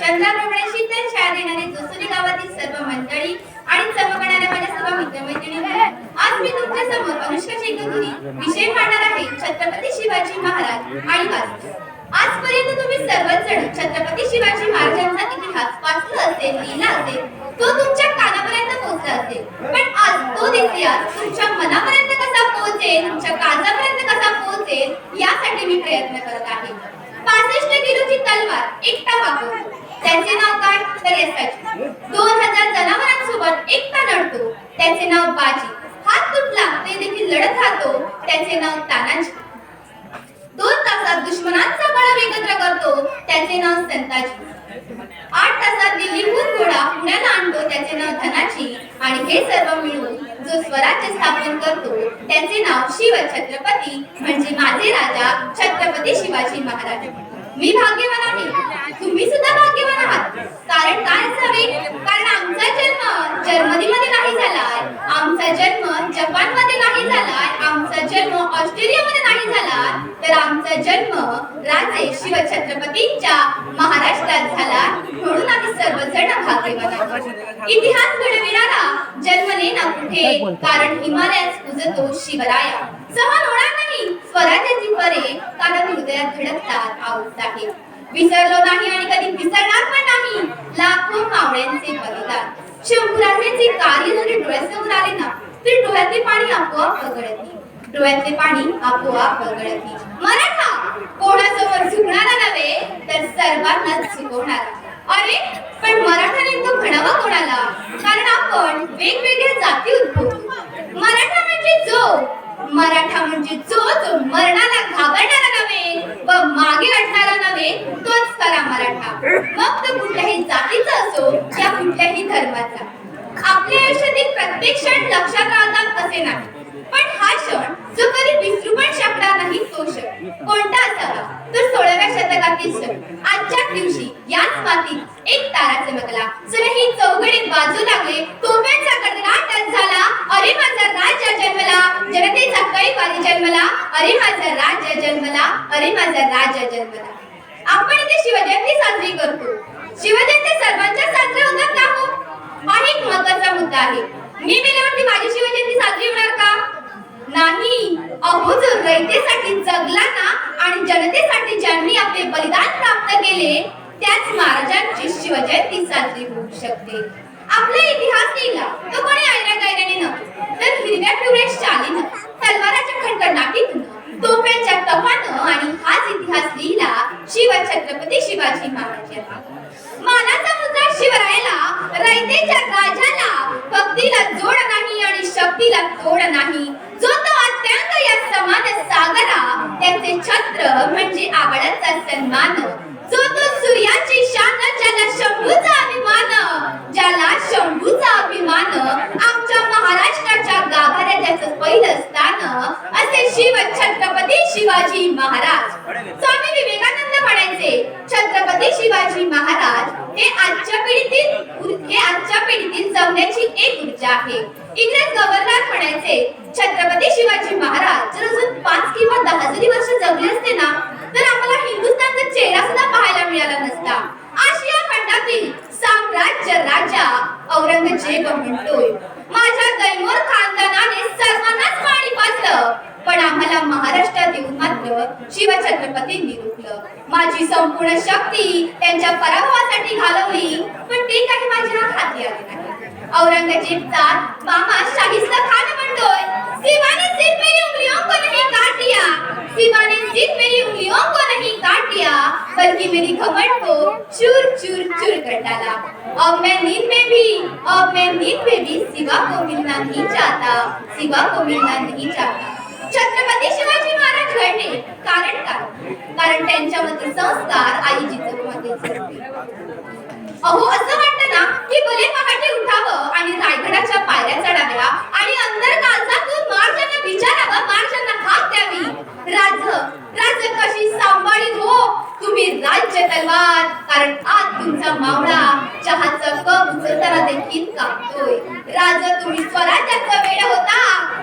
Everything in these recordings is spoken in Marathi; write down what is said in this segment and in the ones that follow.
चंद्राप्रमाणे शीतल छाया देणारी जोसुली गावातील सर्व मंडळी आणि चमकणाऱ्या माझ्या सर्व मित्रमैत्रिणी. आज मी तुमच्यासमोर अनुष्का शेखदुरी विषय मांडणार आहे छत्रपती शिवाजी महाराज आणि वास्तू. आजपर्यंत तुम्ही सर्वच जण छत्रपती शिवाजी महाराजांचा इतिहास वाचला असेल लिहिला असेल तो तुमच्या कानापर्यंत पोहोचला असेल. पण आज तो इतिहास तुमच्या मनापर्यंत कसा पोहोचेल तुमच्या काळजापर्यंत कसा पोहोचेल यासाठी मी प्रयत्न करत आहे. पासष्ट किलोची तलवार एकटा वापरतो त्यांचे नाव काय? तरी असायचे दोन हजार जनावरांसोबत एकटा लढतो. त्याचे नाव बाजी. हात तुटला ते देखील लढत राहतो. त्याचे नाव तानाजी. दोन तासात दुश्मनांचा बळाव एकत्र करतो. त्याचे नाव संताजी. आठ तासात दिल्लीहून घोडा पुण्याला आणतो. त्याचे नाव धनाजी. आणि हे सर्व मिळून जो स्वराज्य स्थापन करतो त्याचे नाव शिव छत्रपती म्हणजे माझे राजा छत्रपती शिवाजी महाराज. मी भाग्यवान आहे. तुम्ही सुद्धा भाग्यवान आहात. कारण काय असावे? कारण आमचा जन्म जर्मनीमध्ये नाही झालाय. आमचा जन्म जपानमध्ये नाही झालाय. आमचा जन्म ऑस्ट्रेलियामध्ये नाही झाला तर आमचा जन्म राजे शिव छत्रपतींच्या महाराष्ट्रात झाला. म्हणून आम्ही सर्वजण भाग्यवान आहोत. इतिहास घडविणारा जन्मले ना कुठे? कारण हिमालयात पूजतो शिवराया. सहन होणार नाही. स्वराज्याची परे कारण हृदयात धडकतात आऊत आहे विसरलो नाही आणि कधी विसरणार पण नाही. लाखो मावळ्यांचे बलिदान. शंभूराजेचे कार्य जरी डोळ्यासमोर आले ना तरी डोळ्यातले पाणी आपोआप वगळते डोळ्यातले पाणी आपोआप वगळते मराठा कोणासमोर झुकणारा नव्हे तर सर्वांनाच झुकवणारा. अरे पण मराठा नेमकं म्हणावा कोणाला? कारण आपण वेगवेगळ्या जाती उद्भवतो. मराठा म्हणजे जो जो मरणाला घाबरणारा नव्हे व मागे हटणारा नव्हे तोच खरा मराठा. मग तो कुठल्याही जातीचा असो या कुठल्याही धर्माचा. आपल्या आयुष्यातील प्रत्येक क्षण लक्षात राहतात असे नाही. पण हा क्षण जो कधी विसरू पण शकणार नाही तो क्षण कोणता असावा तर सोळाव्या शतकातील क्षण आजच्या दिवशी याच मातीत एक तारा चमकला. सरही ही चौघडी बाजू लागले. तोफ्यांचा कडकडाट झाला. अरे माझा राजा जन्मला. जनतेचा कैवारी जन्मला. अरे माझा राजा जन्मला. अरे माझा राजा जन्मला. आपण इथे शिवजयंती साजरी करतो. शिवजयंती सर्वांच्या साजरी होतात का हो? हा एक महत्त्वाचा मुद्दा आहे. मी मेल्यावरती माझी शिवजयंती साजरी होणार का? नाही. अहो रयतेसाठी जगला ना आणि जनतेसाठी ज्यांनी आपले बलिदान प्राप्त केले त्याच महाराजांची शिवजयंती साजरी होऊ शकते. आपला इतिहास लिहिला तो कोणी आयऱ्या गायऱ्याने नव्हे तर हिरव्या पिवळ्या शालीनं तलवाराच्या खणखणाटीतून तोफ्यांच्या तफानं आणि हाच इतिहास लिहिला शिव छत्रपती शिवाजी महाराज मानाचा मुद्रा शिवरायाला रयतेच्या राजाला भक्तीला जोड नाही आणि शक्तीला तोड नाही जो तो अत्यंत या समान सागरा त्याचे छत्र म्हणजे आवडाचा सन्मान. जो तो सूर्याची शान ज्याला शंभूचा अभिमान ज्याला शंभूचा अभिमान आमच्या महाराष्ट्राच्या गाभाऱ्यात त्याचं पहिलं स्थान असे शिव छत्रपती शिवाजी महाराज. स्वामी विवेकानंद म्हणायचे छत्रपती शिवाजी महाराज हे आजच्या पिढीतील हे आजच्या पिढीतील जगण्याची एक ऊर्जा आहे. इंग्रज गव्हर्नर म्हणायचे छत्रपती शिवाजी महाराज जर अजून पाच किंवा दहा जरी वर्ष जगले असते ना तर आम्हाला हिंदुस्थानचा चेहरा सुद्धा पाहायला मिळाला नसता. आशिया खंडातील साम्राज्य राजा औरंगजेब म्हणतोय. माझ्या दैमोर खानदानाने सर्वांनाच पाणी पाजलं पण आम्हाला महाराष्ट्रात येऊन मात्र शिवछत्रपतींनी रोखलं माझी संपूर्ण शक्ती त्यांच्या पराभवासाठी घालवली. पण ते काही माझ्या हाती आले नाही. औरंगजेबचा मामा शाहिस्ता खान म्हणतोय सिवाने सिर्फ मेरी उंगलियों को नहीं काट दिया सिवाने सिर्फ मेरी उंगलियों को नहीं काट दिया बल्कि मेरी घमंड को चूर चूर चूर कर डाला अब मैं नींद में भी अब मैं नींद में भी सिवा को मिलना नहीं चाहता सिवा को मिलना नहीं चाहता. छत्रपति शिवाजी घडले कारण काय? कारण त्यांच्यामध्ये संस्कार आई जिजाऊमध्ये अहो असं वाटतं ना की भले पहाटे उठावं आणि रायगडाच्या पायऱ्या चढाव्या आणि अंदर काळजातून मार्जांना विचारावं मार्जांना हाक द्यावी. राज राज कशी सांभाळी हो? तुम्ही राज्य तलवार. कारण आज तुमचा मावळा चहाचा कप उचलताना देखील कापतोय. राज तुम्ही स्वराज्याचा वेळ होता.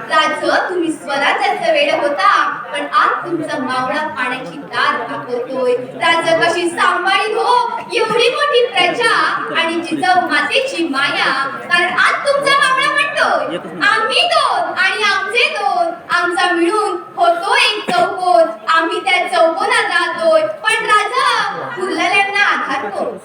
राज तुम्ही स्वराज्याचा वेळ होता. पण आज तुमचा मावळा पाण्याची दार कापवतोय राज कशी सांभाळी हो? एवढी मोठी प्रजा आणि जिजाऊ मातेची माया. कारण आज तुमचा मावळा म्हणतोय आम्ही दोन आणि आमचे दोन. आमचा मिळून होतो एक चौकोन. आम्ही त्या चौकोनात राहतोय पण राजा फुलल्यांना आधार कोण?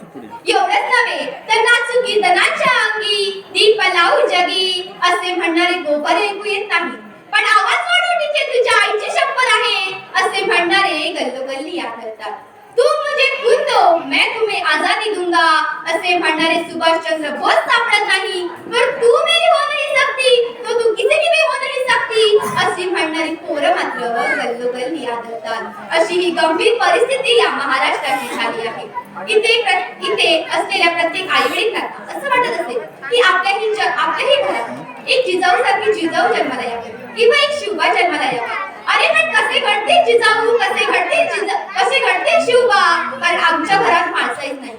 एवढंच नव्हे तर नाचू कीर्तनाच्या अंगी दीप लावू जगी. असे म्हणणारे गोबर ऐकू येत नाही. पण आवाज वाढवण्याचे तुझ्या आईची शपथ आहे असे म्हणणारे गल्लोगल्ली आढळतात तू मुझे खून दो मैं तुम्हें आजादी दूंगा. असे म्हणणारे सुभाषचंद्र बोस सापडत नाही. पण तू मेरी हो नहीं सकती. तो तू किसी की भी हो नहीं सकती? अशी म्हणणारी पोरं मात्र गल्लोगल्ली आढळतात अशी ही गंभीर परिस्थिती या महाराष्ट्राची झाली आहे. इथे इथे असलेल्या प्रत्येक आईवडीलांना असं वाटत असेल की आपल्याही ज- आपल्याही घरात एक जिजाऊ सारखी जिजाऊ जन्माला यावी. किंवा एक शिवबा जन्माला यावा. अरे पण कसे घडते जिजाऊ कसे घडते जिजा कसे घडते शिवबा कारण आमच्या घरात माणसाहीच नाही.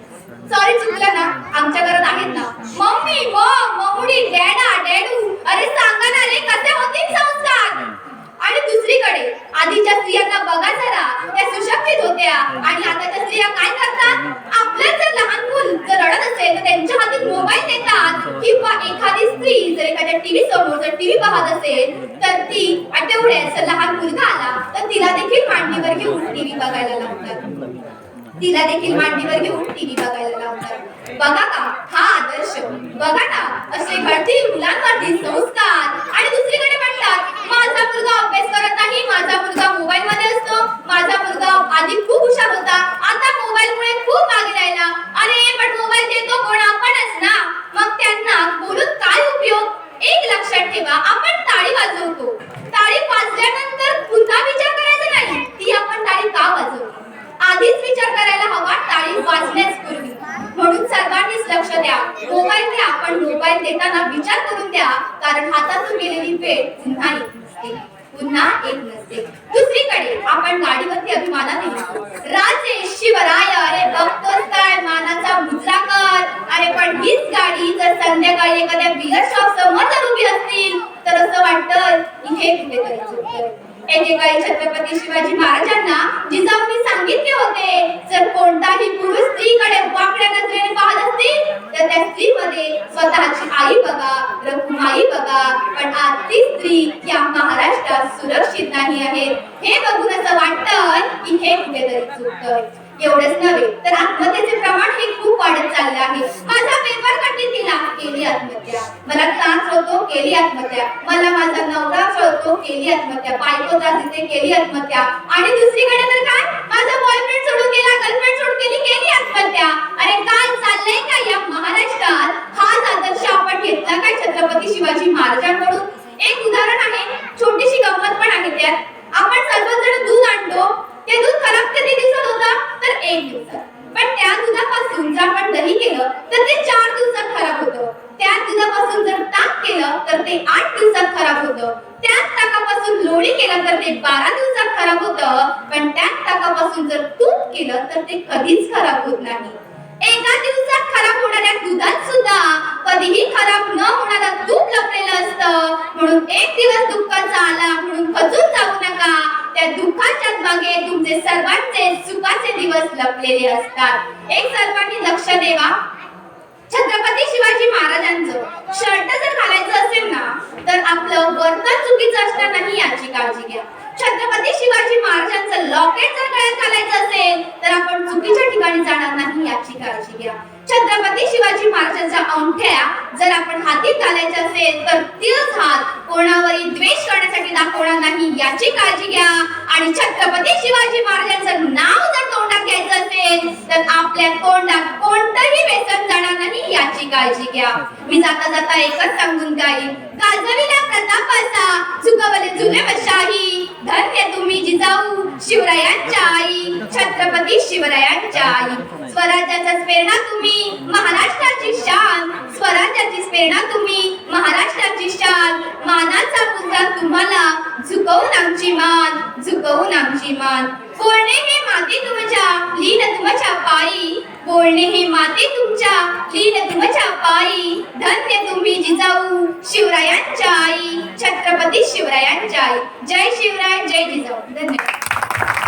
सॉरी चुकलं ना. आमच्या घरात आहेत ना. मम्मी मॉम मम्मी डॅडा डॅडू अरे सांगा ना रे कसे होतील संस्कार? आणि दुसरीकडे आधीच्या स्त्रियांना बघा जरा. त्या सुशक्तीत होत्या. आणि आताच्या स्त्रिया काय करतात? आपलं जर लहान मुल जर रडत असेल तर त्यांच्या हातात मोबाईल देतात किंवा एखादी स्त्री जर एखाद्या टीव्ही समोर जर टीव्ही पाहत असेल तर ती आठवड्यात लहान मुलगा आला तर तिला देखील मांडीवर घेऊन टीव्ही बघायला लागतात. तिला देखील मांडीवर घेऊन टीव्ही बघायला लावतात. बघा का हा आदर्श. बघा ना असे घडतील मुलांवरती संस्कार. आणि दुसरीकडे म्हणतात माझा मुलगा अभ्यास करत नाही माझा मुलगा मोबाईल मध्ये असतो. माझा मुलगा आधी खूप हुशार होता आता मोबाईल मुळे खूप मागे राहिला. अरे पण मोबाईल देतो कोण आपणच ना. मग त्यांना बोलून काय उपयोग? एक लक्षात ठेवा आपण टाळी वाजवतो. टाळी वाजल्यानंतर पुन्हा विचार करायचा नाही. ती आपण टाळी का वाजवतो आधीच विचार टाळी पूर्वी. म्हणून सर्वांनीच लक्ष द्या. मोबाईल द्या पण मोबाईल देताना विचार करून द्या कारण हातातून गेलेली वेळ पुन्हा एक नसते. पुन्हा एक नसते. दुसरीकडे आपण गाडीवरती अभिमानाने राजे शिवराय अरे बघतोच काय मानाचा मुजरा कर अरे पण हीच गाडी जर संध्याकाळी एखाद्या बिगर शॉप समोर जर उभी असतील तर असं वाटतं की हे कुठे करायचं एकेकाळी छत्रपती शिवाजी महाराजांना जिजाऊंनी सांगितले होते जर कोणताही पुरुष स्त्रीकडे वाकड्या नजरेने पाहत असतील तर त्या स्त्रीमध्ये स्वतःची आई बघा रखुमाई बघा पण आज ती स्त्री या महाराष्ट्रात सुरक्षित नाही आहे. हे बघून असं वाटतं की हे कुठेतरी चुकतंय. एवढंच नव्हे तर आत्महत्येचे प्रमाण हे खूप वाढत चालले आहे. माझा केली आत्महत्या. मला त्रास होतो केली आत्महत्या. मला माझा नवरा कळतो केली आत्महत्या. बायको त्रास देते केली आत्महत्या. आणि दुसरीकडे तर काय? माझा बॉयफ्रेंड सोडून गेला गर्लफ्रेंड सोडून गेली केली आत्महत्या. अरे काय चाललंय का या महाराष्ट्रात? हाच आदर्श आपण घेतला काय छत्रपती शिवाजी महाराजांकडून? एक उदाहरण आहे छोटीशी गंमत पण आहे त्यात. आपण सर्वजण दूध आणतो. ते दूध खराब कधी दिसत होता? तर एक दिवसात. पण त्या दुधापासून जर आपण दही केलं तर ते चार दिवसात खराब होतं. त्या दुधापासून जर ताक केलं तर ते आठ दिवसात खराब होतं. त्याच ताकापासून लोणी केलं तर ते बारा दिवसात खराब होतं. पण त्याच ताकापासून जर तूप केलं तर ते कधीच खराब होत नाही. एका दिवसात खराब होणाऱ्या दुधात सुद्धा कधीही खराब न होणारा तूप लपलेलं असतं. म्हणून एक दिवस दुःखाचा आला म्हणून खचून जाऊ नका. त्या दुःखाच्या मागे तुमचे सर्वांचे सुखाचे दिवस लपलेले असतात. एक सर्वांनी लक्ष देवा छत्रपती शिवाजी महाराजांचं शर्ट जर घालायचं असेल ना तर आपलं वर्तन चुकीचं असणार नाही याची काळजी घ्या. छत्रपती शिवाजी महाराजांचं लॉकेट जर गळ्यात घालायचं असेल तर आपण चुकीच्या ठिकाणी जाणार नाही याची काळजी घ्या. छत्रपती शिवाजी महाराजांच्या अंगठ्या जर आपण हातीत घालायच्या असेल तर तीच हात कोणावरही द्वेष करण्यासाठी दाखवणार नाही याची काळजी घ्या. आणि छत्रपती शिवाजी महाराजांचं नाव जर तोंडात घ्यायचं असेल तर आपल्या तोंडात कोणतंही व्यसन जाणार नाही याची काळजी घ्या. मी जाता जाता एकच सांगून जाईल गाजविल्या चुकवले जुने वशाही. धन्य तुम्ही जिजाऊ शिवरायांच्या आई छत्रपती शिवरायांच्या आई स्वराज्याचा प्रेरणा तुम्ही महाराष्ट्राची शान. स्वराज्याची प्रेरणा तुम्ही महाराष्ट्राची शान. मानाचा मुद्दा तुम्हाला झुकवून आमची मान झुकवून आमची मान. कोणे हे माती तुमच्या लीन तुमच्या पायी. बोलणे ही माती तुमच्या. लीन तुमच्या पायी. धन्य तुम्ही जिजाऊ. शिवरायांच्या आई. छत्रपती शिवरायांच्या आई. जय शिवराय जय जिजाऊ. धन्यवाद.